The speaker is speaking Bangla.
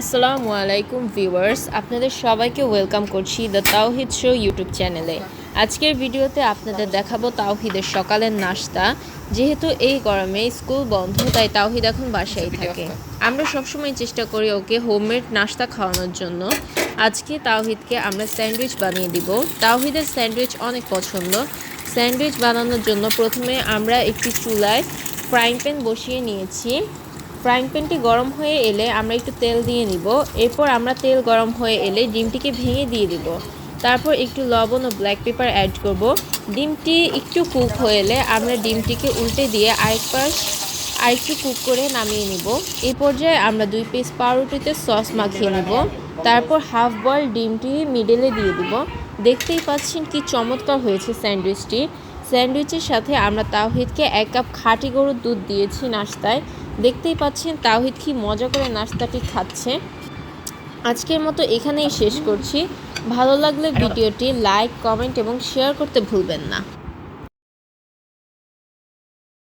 আসসালামু আলাইকুম ভিউয়ার্স আপনাদের সবাইকে ওয়েলকাম করছি দ্য তাওহিদ শো ইউটিউব চ্যানেলে। আজকের ভিডিওতে আপনাদের দেখাবো তাওহিদের সকালের নাস্তা যেহেতু এই গরমে স্কুল বন্ধ তাই তাওহিদ এখন বাসায় থাকে। আমরা সবসময় চেষ্টা করি ওকে হোমমেড নাস্তা খাওয়ানোর জন্য। আজকে তাওহিদকে আমরা স্যান্ডউইচ বানিয়ে দিব। তাওহিদের স্যান্ডউইচ অনেক পছন্দ। স্যান্ডউইচ বানানোর জন্য প্রথমে আমরা একটি চুলায় ফ্রাইং প্যান বসিয়ে নিয়েছি। ফ্রাইং প্যানটি গরম হয়ে এলে আমরা একটু তেল দিয়ে নিব। এরপর আমরা তেল গরম হয়ে এলে ডিমটিকে ভেঙে দিয়ে দিব। তারপর একটু লবণ ও ব্ল্যাক পেপার অ্যাড করব। ডিমটি একটু কুক হয়ে এলে আমরা ডিমটিকে উল্টে দিয়ে আরেকবার, আরেকটু কুক করে নামিয়ে নিব। এই পর্যায়ে আমরা দুই পিস পাউরুটিতে সস মাখিয়ে নেব। তারপর হাফ বয়েল ডিমটি মিডেলে দিয়ে দিব। দেখতেই পাচ্ছেন কি চমৎকার হয়েছে স্যান্ডউইচটি। স্যান্ডউইচের সাথে আমরা তাওহিদকে এক কাপ খাঁটি গরুর দুধ দিয়েছি নাস্তায়। দেখতেই পাচ্ছেন তাওহিদ কি মজা করে নাস্তাটি খাচ্ছে। আজকের মতো এখানেই শেষ করছি। ভালো লাগলে ভিডিওটি লাইক কমেন্ট এবং শেয়ার করতে ভুলবেন না।